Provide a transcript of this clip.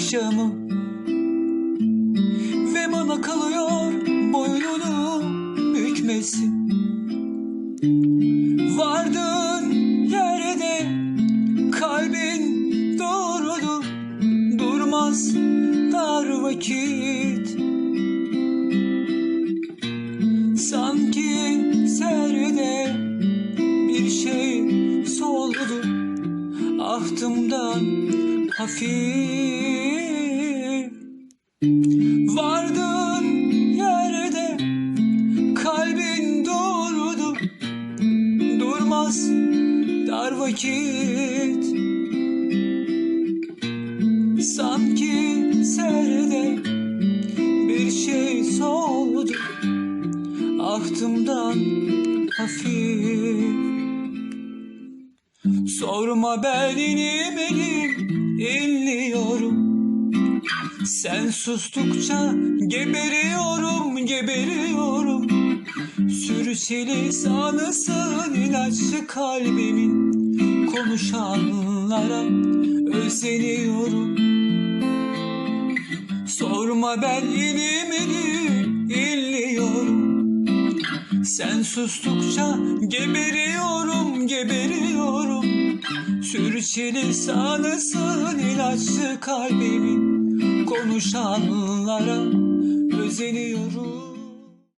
akşamı. Ve bana kalıyor boynunu bükmesi. Vardığın yerde kalbin doğrudur Durmaz dar vakit. Sanki serde bir şey soldu Ahtımdan hafif Vardığın yerde kalbin doğrudur Durmaz dar vakit. Sanki serde bir şey soldu. Ahtımdan hafif. Sorma ben inim elim inliyorum Sen sustukça geberiyorum geberiyorum. Sürçeli sanısın ilaçlı kalbimin Konuşanlara özeniyorum. Sorma ben elim inliyorum sen sustukça geberiyorum, geberiyorum. Sürçeli sanısın ilaçlı kalbimin Konuşanlara özeniyorum